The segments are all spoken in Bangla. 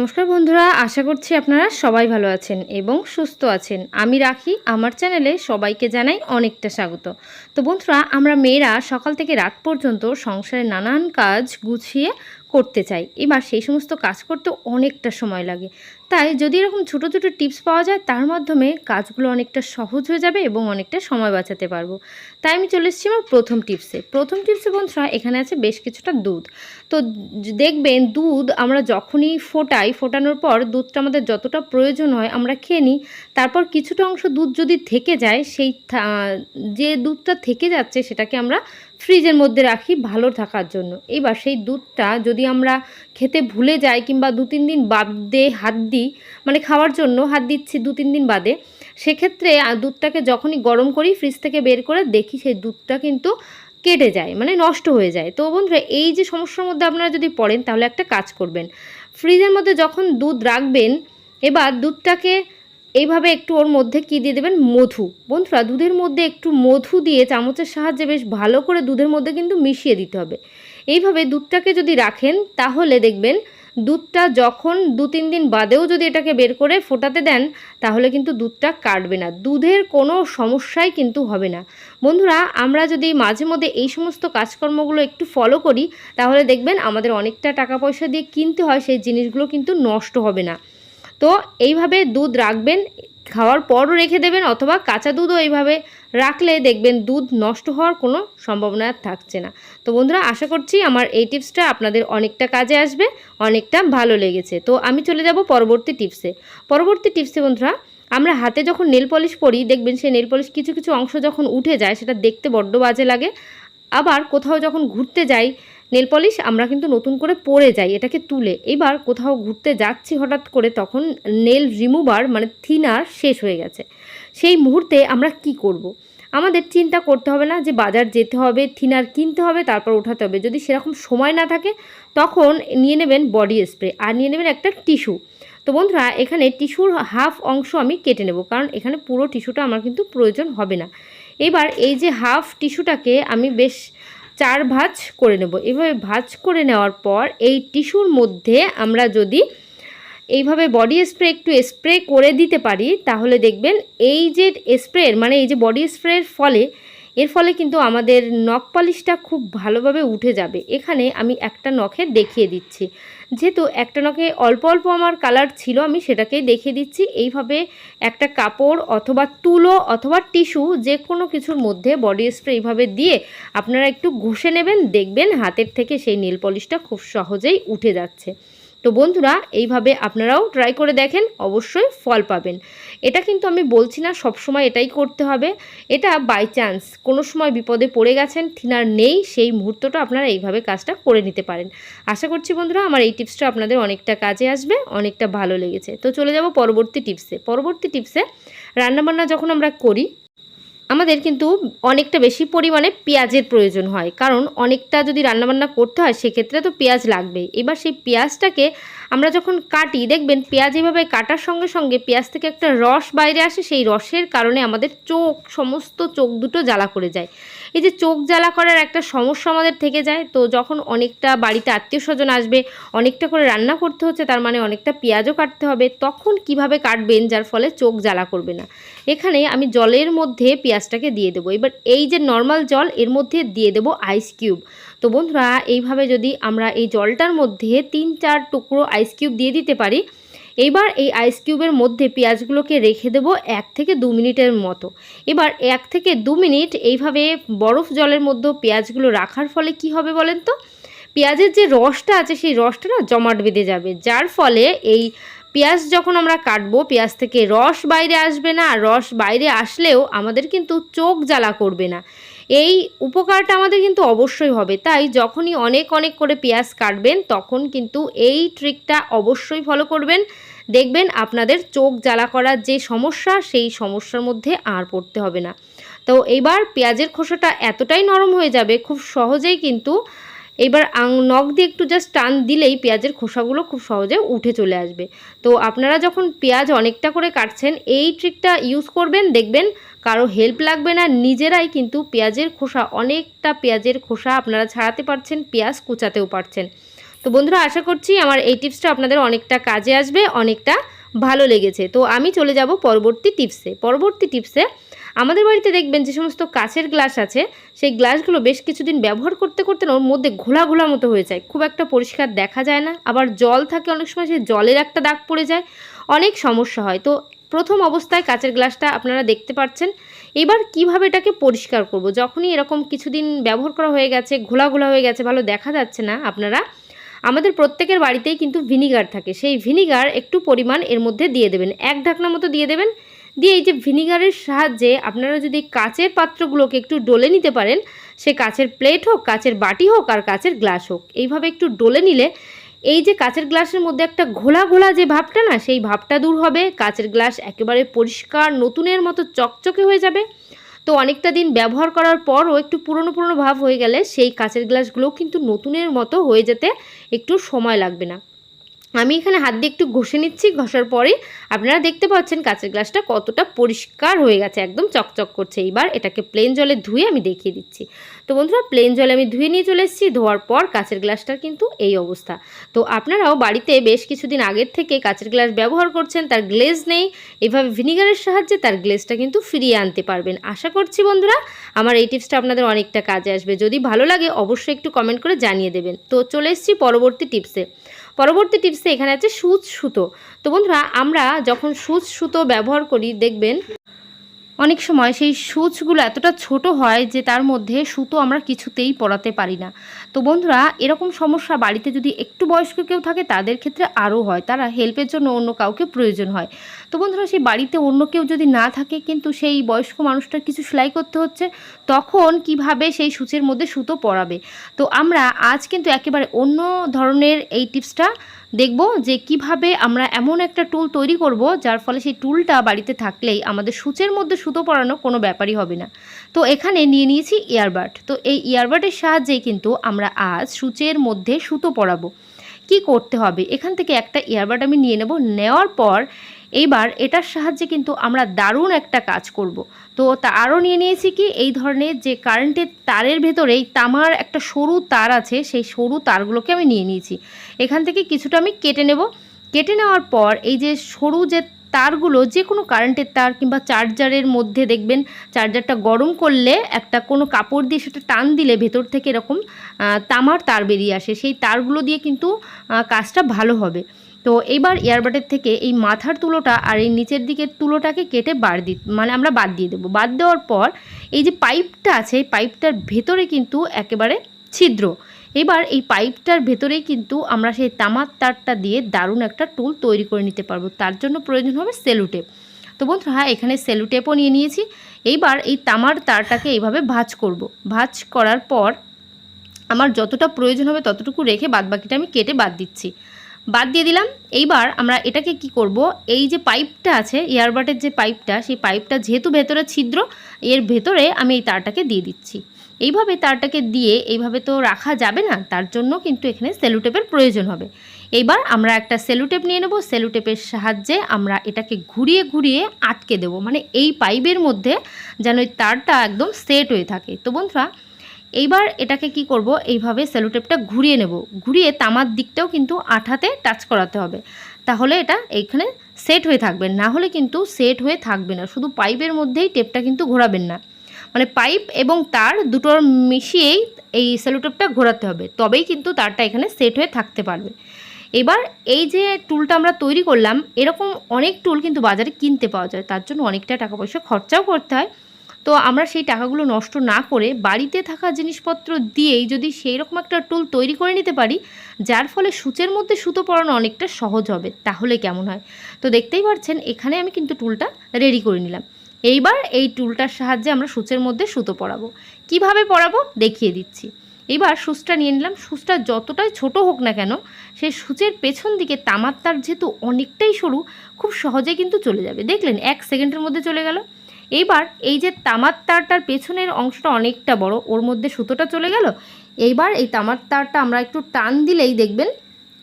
নমস্কার বন্ধুরা, আশা করছি আপনারা সবাই ভালো আছেন এবং সুস্থ আছেন। আমি রাখি, আমার চ্যানেলে সবাইকে জানাই অনেকটা স্বাগত। তো বন্ধুরা, আমরা মেয়েরা সকাল থেকে রাত পর্যন্ত সংসারে নানান কাজ গুছিয়ে করতে চাই। এবার সেই সমস্ত কাজ করতে অনেকটা সময় লাগে। তাই যদি এরকম ছোটো ছোটো টিপস পাওয়া যায়, তার মাধ্যমে কাজগুলো অনেকটা সহজ হয়ে যাবে এবং অনেকটা সময় বাঁচাতে পারব। তাই আমি চলে এসেছি আমার প্রথম টিপসে। প্রথম টিপসে বন্ধুরা, এখানে আছে বেশ কিছুটা দুধ। তো দেখবেন দুধ আমরা যখনই ফোটাই, ফোটানোর পর দুধটা আমাদের যতটা প্রয়োজন হয় আমরা খেয়ে নিই। তারপর কিছুটা অংশ দুধ যদি থেকে যায়, সেই যে দুধটা থেকে যাচ্ছে সেটাকে আমরা ফ্রিজের মধ্যে রাখি ভালো থাকার জন্য। এবার সেই দুধটা যদি আমরা খেতে ভুলে যাই কিংবা দু তিন দিন বাদে হাত দিই মানে খাওয়ার জন্য হাত দিচ্ছি দু তিন দিন বাদে, সেক্ষেত্রে দুধটাকে যখনই গরম করি, ফ্রিজ থেকে বের করে দেখি সেই দুধটা কিন্তু কেটে যায় মানে নষ্ট হয়ে যায়। তো বন্ধুরা, এই যে সমস্যার মধ্যে আপনারা যদি পড়েন, তাহলে একটা কাজ করবেন। ফ্রিজের মধ্যে যখন দুধ রাখবেন, এবার দুধটাকে এইভাবে একটু ওর মধ্যে কি দিয়ে দেবেন? মধু। বন্ধুরা, দুধের মধ্যে একটু মধু দিয়ে চামচের সাহায্যে বেশ ভালো করে দুধের মধ্যে কিন্তু মিশিয়ে দিতে হবে। এইভাবে দুধটাকে যদি রাখেন, তাহলে দেখবেন দুধটা যখন দু তিন দিন বাদেও যদি এটাকে বের করে ফোটাতে দেন, তাহলে কিন্তু দুধটা কাটবে না। দুধের কোনো সমস্যাই কিন্তু হবে না। বন্ধুরা, আমরা যদি মাঝে মধ্যে এই সমস্ত কাজকর্মগুলো একটু ফলো করি, তাহলে দেখবেন আমাদের অনেকটা টাকা পয়সা দিয়ে কিনতে হয়, সেই জিনিসগুলো কিন্তু নষ্ট হবে না। তো এইভাবে দুধ রাখবেন, খাওয়ার পরও রেখে দেবেন অথবা কাঁচা দুধও এইভাবে রাখলে দেখবেন দুধ নষ্ট হওয়ার কোনো সম্ভাবনা থাকছে না। তো বন্ধুরা, আশা করছি আমার এই টিপসটা আপনাদের অনেকটা কাজে আসবে, অনেকটা ভালো লেগেছে। তো আমি চলে যাব পরবর্তী টিপসে। পরবর্তী টিপসে বন্ধুরা, আমরা হাতে যখন নেল পলিশ পরি, দেখবেন সেই নেল পলিশ কিছু কিছু অংশ যখন উঠে যায়, সেটা দেখতে বড্ড বাজে লাগে। আবার কোথাও যখন ঘুরতে যাই নেল পলিশ আমরা কিন্তু নতুন করে পরে যাই, এটাকে তুলে। এবার কোথাও ঘুরতে যাচ্ছি হঠাৎ করে, তখন নেল রিমুভার মানে থিনার শেষ হয়ে গেছে। সেই মুহূর্তে আমরা কি করব। আমাদের চিন্তা করতে হবে না যে বাজার যেতে হবে, থিনার কিনতে হবে, তারপর ওঠাতে হবে। যদি সেরকম সময় না থাকে, তখন নিয়ে নেবেন বডি স্প্রে আর নিয়ে নেবেন একটা টিস্যু তো বন্ধুরা, এখানে টিস্যুর হাফ অংশ আমি কেটে নেব, কারণ এখানে পুরো টিস্যুটা আমার কিন্তু প্রয়োজন হবে না। এবার এই যে হাফ টিস্যুটাকে আমি বেশ চার ভাঁজ করে নেব। এভাবে ভাঁজ করে নেওয়ার পর এই টিস্যুর মধ্যে আমরা যদি এইভাবে বডি স্প্রে একটু স্প্রে করে দিতে পারি, তাহলে দেখবেন এই যে স্প্রের মানে এই যে বডি স্প্রের ফলে এর ফলে কিন্তু আমাদের নখ পলিশটা খুব ভালোভাবে উঠে যাবে। এখানে আমি একটা নখে দেখিয়ে দিচ্ছি। যেহেতু একটা নখে অল্প অল্প আমার কালার ছিল, আমি সেটাকেই দেখিয়ে দিচ্ছি। এইভাবে একটা কাপড় অথবা তুলো অথবা টিস্যু যে কোনো কিছুর মধ্যে বডি স্প্রে এইভাবে দিয়ে আপনারা একটু ঘষে নেবেন, দেখবেন হাতের থেকে সেই নীল পলিশটা খুব সহজেই উঠে যাচ্ছে। তো বন্ধুরা, এইভাবে আপনারাও ট্রাই করে দেখেন, অবশ্যই ফল পাবেন। এটা কিন্তু আমি বলছি না, সবসময় এটাই করতে হবে। এটা বাই চান্স কোনো সময় বিপদে পড়ে গেছেন থিনার নেই, সেই মুহূর্তটা আপনারা এইভাবে কাজটা করে নিতে পারেন। আশা করছি বন্ধুরা, আমার এই টিপসটা আপনাদের অনেকটা কাজে আসবে, অনেকটা ভালো লেগেছে। তো চলে যাব পরবর্তী টিপসে পরবর্তী টিপসে রান্নাবান্না যখন আমরা করি আমাদের কিন্তু অনেকটা বেশি পরিমাণে পেঁয়াজের প্রয়োজন হয়। কারণ অনেকটা যদি রান্নাবান্না করতে হয়, সেক্ষেত্রে তো পেঁয়াজ লাগবে এবার সেই পেঁয়াজটাকে আমরা যখন কাটি, দেখবেন পেঁয়াজ এভাবে কাটার সঙ্গে সঙ্গে পেঁয়াজ থেকে একটা রস বাইরে আসে। সেই রসের কারণে আমাদের চোখ, সমস্ত চোখ দুটো জ্বালা করে যায়। এই যে চোখ জ্বালা করার একটা সমস্যা আমাদের থেকে যায়, তো যখন অনেকটা বাড়িতে আত্মীয় স্বজন আসবে, অনেকটা করে রান্না করতে হচ্ছে, তার মানে অনেকটা পেঁয়াজও কাটতে হবে, তখন কীভাবে কাটবেন যার ফলে চোখ জ্বালা করবে না? এখানে আমি জলের মধ্যে পেঁয়াজটাকে দিয়ে দেবো। এবার এই যে নর্মাল জল, এর মধ্যে দিয়ে দেবো আইস কিউব তো বন্ধুরা, এইভাবে যদি আমরা এই জলটার মধ্যে তিন চার টুকরো আইস কিউব দিয়ে দিতে পারি এইবার এই আইস কিউবের মধ্যে পেঁয়াজগুলোকে রেখে দেবো এক থেকে দু মিনিটের মতো। এবার এক থেকে দু মিনিট এইভাবে বরফ জলের মধ্যে পেঁয়াজগুলো রাখার ফলে কি হবে বলেন তো? পেঁয়াজের যে রসটা আছে সেই রসটা না জমাট বেঁধে যাবে। যার ফলে এই পেঁয়াজ যখন আমরা কাটবো, পেঁয়াজ থেকে রস বাইরে আসবে না, আর রস বাইরে আসলেও আমাদের কিন্তু চোখ জ্বালা করবে না। এই উপকারটা আমাদের কিন্তু অবশ্যই হবে। তাই যখনই অনেক অনেক করে পেঁয়াজ কাটবেন, তখন কিন্তু এই ট্রিকটা অবশ্যই ফলো করবেন। দেখবেন আপনাদের চোখ জ্বালা করার যে সমস্যা, সেই সমস্যার মধ্যে আর পড়তে হবে না। তো এইবার পেঁয়াজের খোসাটা এতটাই নরম হয়ে যাবে, খুব সহজেই কিন্তু এবার নখ দিয়ে একটু জাস্ট টান দিলেই পেঁয়াজের খোসাগুলো খুব সহজে উঠে চলে আসবে। তো আপনারা যখন পেঁয়াজ অনেকটা করে কাটছেন, এই ট্রিকটা ইউজ করবেন, দেখবেন কারও হেল্প লাগবে না, নিজেরাই কিন্তু পেঁয়াজের খোসা, অনেকটা পেঁয়াজের খোসা আপনারা ছাড়াতে পারছেন, পেঁয়াজ কুচাতেও পারছেন। তো বন্ধুরা, আশা করছি আমার এই টিপসটা আপনাদের অনেকটা কাজে আসবে, অনেকটা ভালো লেগেছে। তো আমি চলে যাব পরবর্তী টিপসে। পরবর্তী টিপসে, আমাদের বাড়িতে দেখবেন যে সমস্ত কাচের গ্লাস আছে, সেই গ্লাসগুলো বেশ কিছুদিন ব্যবহার করতে করতে ওর মধ্যে ঘোলা ঘোলা মতো হয়ে যায়। খুব একটা পরিষ্কার দেখা যায় না। আবার জল থাকে, অনেক সময় সেই জলের একটা দাগ পড়ে যায়। অনেক সমস্যা হয়। তো প্রথম অবস্থায় কাচের গ্লাসটা আপনারা দেখতে পাচ্ছেন। এবার কীভাবে এটাকে পরিষ্কার করব? যখনই এরকম কিছুদিন ব্যবহার করা হয়ে গেছে, ঘোলা ঘোলা হয়ে গেছে, ভালো দেখা যাচ্ছে না, আপনারা আমাদের প্রত্যেকের বাড়িতেই কিন্তু ভিনিগার থাকে। সেই ভিনিগার একটু পরিমাণ এর মধ্যে দিয়ে দেবেন। এক ঢাকনা মতো দিয়ে দেবেন। দিয়ে এই যে ভিনিগারের সাহায্যে আপনারা যদি কাচের পাত্রগুলোকে একটু ডলে নিতে পারেন, সে কাচের প্লেট হোক, কাচের বাটি হোক আর কাচের গ্লাস হোক, এইভাবে একটু ডলে নিলে এই যে কাচের গ্লাসের মধ্যে একটা ঘোলা ঘোলা যে ভাবটা না, সেই ভাবটা দূর হবে, কাচের গ্লাস একেবারে পরিষ্কার, নতুনের মতো চকচকে হয়ে যাবে। তো অনেকটা দিন ব্যবহার করার পরও একটু পুরনো পুরনো ভাব হয়ে গেলে সেই কাঁচের গ্লাসগুলোও কিন্তু নতুনের মতো হয়ে যেতে একটু সময় লাগবে না। আমি এখানে হাত দিয়ে একটু ঘষে নিচ্ছি, ঘষার পরে আপনারা দেখতে পাচ্ছেন কাঁচের গ্লাসটা কতটা পরিষ্কার হয়ে গেছে, একদম চকচক করছে। এইবার এটাকে প্লেন জলে ধুয়ে আমি দেখিয়ে দিচ্ছি। তো বন্ধুরা প্লেন জলে আমি ধুয়ে নিয়ে চলে এসেছি, ধোয়ার পর কাঁচের গ্লাসটার কিন্তু এই অবস্থা। তো আপনারাও বাড়িতে বেশ কিছুদিন আগের থেকে কাঁচের গ্লাস ব্যবহার করছেন, তার গ্লেজ নেই, এভাবে ভিনিগারের সাহায্যে তার গ্লেজটা কিন্তু ফিরিয়ে আনতে পারবেন। আশা করছি বন্ধুরা, আমার এই টিপসটা আপনাদের অনেকটা কাজে আসবে। যদি ভালো লাগে, অবশ্যই একটু কমেন্ট করে জানিয়ে দেবেন। তো চলে এসেছি পরবর্তী টিপসে। পরবর্তী টিপসে এখানে আছে সুচ সুতো। তো বন্ধুরা, আমরা যখন সুচ সুতো ব্যবহার করি, দেখবেন অনেক সময় সেই সুচগুলো এতটা ছোট হয় যে তার মধ্যে সুতো আমরা কিছুতেই পরাতে পারি না। তো বন্ধুরা, এরকম সমস্যা বাড়িতে যদি একটু বয়স্ক কেউ থাকে, তাদের ক্ষেত্রে আরও হয়। তারা হেল্পের জন্য অন্য কাউকে প্রয়োজন হয়। তো বন্ধুরা, সেই বাড়িতে অন্য কেউ যদি না থাকে, কিন্তু সেই বয়স্ক মানুষটার কিছু সেলাই করতে হচ্ছে, তখন কীভাবে সেই সূচের মধ্যে সুতো পরাবে? তো আমরা আজ কিন্তু একেবারে অন্য ধরনের এই টিপসটা দেখব যে কীভাবে আমরা এমন একটা টুল তৈরি করব, যার ফলে সেই টুলটা বাড়িতে থাকলেই আমাদের সূচের মধ্যে সুতো পরানো কোনো ব্যাপারই হবে না। তো এখানে নিয়ে নিয়েছি ইয়ারবাড তো এই ইয়ারবাডের সাহায্যেই কিন্তু আমরা আজ সূচের মধ্যে সুতো পরাবো। কি করতে হবে? এখান থেকে একটা ইয়ারবাড আমি নিয়ে নেব। নেওয়ার পর এইবার এটার সাহায্যে কিন্তু আমরা দারুণ একটা কাজ করব। তো তা আরও নিয়ে নিয়েছি কি, এই ধরনের যে কারেন্টের তারের ভেতরেই তামার একটা সরু তার আছে, সেই সরু তারগুলোকে আমি নিয়ে নিয়েছি। এখান থেকে কিছুটা আমি কেটে নেব। কেটে নেওয়ার পর এই যে সরু যে তারগুলো যে কোনো কারেন্টের তার কিংবা চার্জারের মধ্যে দেখবেন চার্জারটা গরম করলে একটা কোনো কাপড় দিয়ে সেটা টান দিলে ভেতর থেকে এরকম তামার তার বেরিয়ে আসে। সেই তারগুলো দিয়ে কিন্তু কাজটা ভালো হবে। তো এইবার এয়ারবাডের থেকে এই মাথার তুলোটা আর এই নিচের দিকের তুলোটাকে কেটে বাদ দি মানে আমরা বাদ দিয়ে দেবো। বাদ দেওয়ার পর এই যে পাইপটা আছে, এই পাইপটার ভেতরে কিন্তু একেবারে ছিদ্র। এবার এই পাইপটার ভেতরেই কিন্তু আমরা সেই তামার তারটা দিয়ে দারুণ একটা টুল তৈরি করে নিতে পারব। তার জন্য প্রয়োজন হবে সেলুটেপ তো বন্ধুরা হ্যাঁ এখানে সেলুটেপও নিয়ে নিয়েছি। এইবার এই তামার তারটাকে এইভাবে ভাঁজ করব। ভাঁজ করার পর আমার যতটা প্রয়োজন হবে ততটুকু রেখে বাদবাকিটা আমি কেটে বাদ দিচ্ছি। বাদ দিয়ে দিলাম। এইবার আমরা এটাকে কি করব? এই যে পাইপটা আছে ইয়ারবাটের যে পাইপটা, সেই পাইপটা যেহেতু ভেতরে ছিদ্র, এর ভেতরে আমি এই তারটাকে দিয়ে দিচ্ছি। এইভাবে তারটাকে দিয়ে এইভাবে তো রাখা যাবে না, তার জন্য কিন্তু এখানে সেলুটেপের প্রয়োজন হবে। এইবার আমরা একটা সেলুটেপ নিয়ে নেব। সেলুটেপের সাহায্যে আমরা এটাকে ঘুরিয়ে ঘুরিয়ে আটকে দেব। মানে এই পাইপের মধ্যে যেন ওই তারটা একদম সেট হয়ে থাকে। তো বন্ধুরা এইবার এটাকে কি করব? এইভাবে সেলোটেপটা ঘুরিয়ে নেব। ঘুরিয়ে তামার দিকটাও কিন্তু আঠাতে টাচ করাতে হবে। তাহলে এটা এইখানে সেট হয়ে থাকবে। না হলে কিন্তু সেট হয়ে থাকবে না। শুধু পাইপের মধ্যেই টেপটা কিন্তু ঘোরাবেন না। মানে পাইপ এবং তার দুটোর মিশিয়েই এই সেলোটেপটা ঘোরাতে হবে। তবেই কিন্তু তারটা এখানে সেট হয়ে থাকতে পারবে। এবার এই যে টুলটা আমরা তৈরি করলাম, এরকম অনেক টুল কিন্তু বাজারে কিনতে পাওয়া যায়। তার জন্য অনেকটা টাকা পয়সা খরচাও করতে হয়। তো আমরা সেই টাকাগুলো নষ্ট না করে বাড়িতে থাকা জিনিসপত্র দিয়েই যদি সেই রকম একটা টুল তৈরি করে নিতে পারি, যার ফলে সূচের মধ্যে সুতো পরানো অনেকটা সহজ হবে, তাহলে কেমন হয়? তো দেখতেই পাচ্ছেন এখানে আমি কিন্তু টুলটা রেডি করে নিলাম। এইবার এই টুলটার সাহায্যে আমরা সূচের মধ্যে সুতো পরাবো। কীভাবে পরাবো? দেখিয়ে দিচ্ছি। এবার সুচটা নিয়ে নিলাম। সুচটা যতটাই ছোট হোক না কেন সেই সূচের পেছন দিকে তামার তার যেহেতু অনেকটাই সরু, খুব সহজে কিন্তু চলে যাবে। দেখলেন, এক সেকেন্ডের মধ্যে চলে গেল। এইবার এই যে তামার তারটার পেছনের অংশটা অনেকটা বড়, ওর মধ্যে সুতোটা চলে গেল। এইবার এই তামার তারটা আমরা একটু টান দিলেই দেখবেন,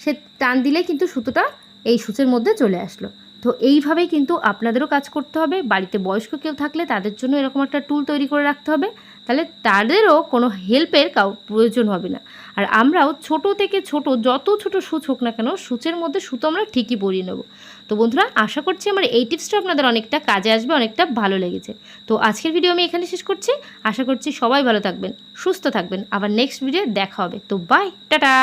সে টান দিলে কিন্তু সুতোটা এই সূচের মধ্যে চলে আসলো। তো এইভাবেই কিন্তু আপনাদেরও কাজ করতে হবে, বাড়িতে বয়স্ক কেউ থাকলে তাদের জন্য এরকম একটা টুল তৈরি করে রাখতে হবে, তাহলে তাদেরও কোনো হেল্পের কাউ প্রয়োজন হবে না। আর আমরাও ছোট থেকে ছোট, যত ছোট সূচ হোক না কেন, সূচের মধ্যে সুতো আমরা ঠিকই পরিয়ে নেব। তো বন্ধুরা, আশা করছি আমার এই টিপসটা আপনাদের অনেকটা কাজে আসবে, অনেকটা ভালো লেগেছে। তো আজকের ভিডিও আমি এখানে শেষ করছি। আশা করছি সবাই ভালো থাকবেন, সুস্থ থাকবেন। আবার নেক্সট ভিডিও দেখা হবে। তো বাই টাটা!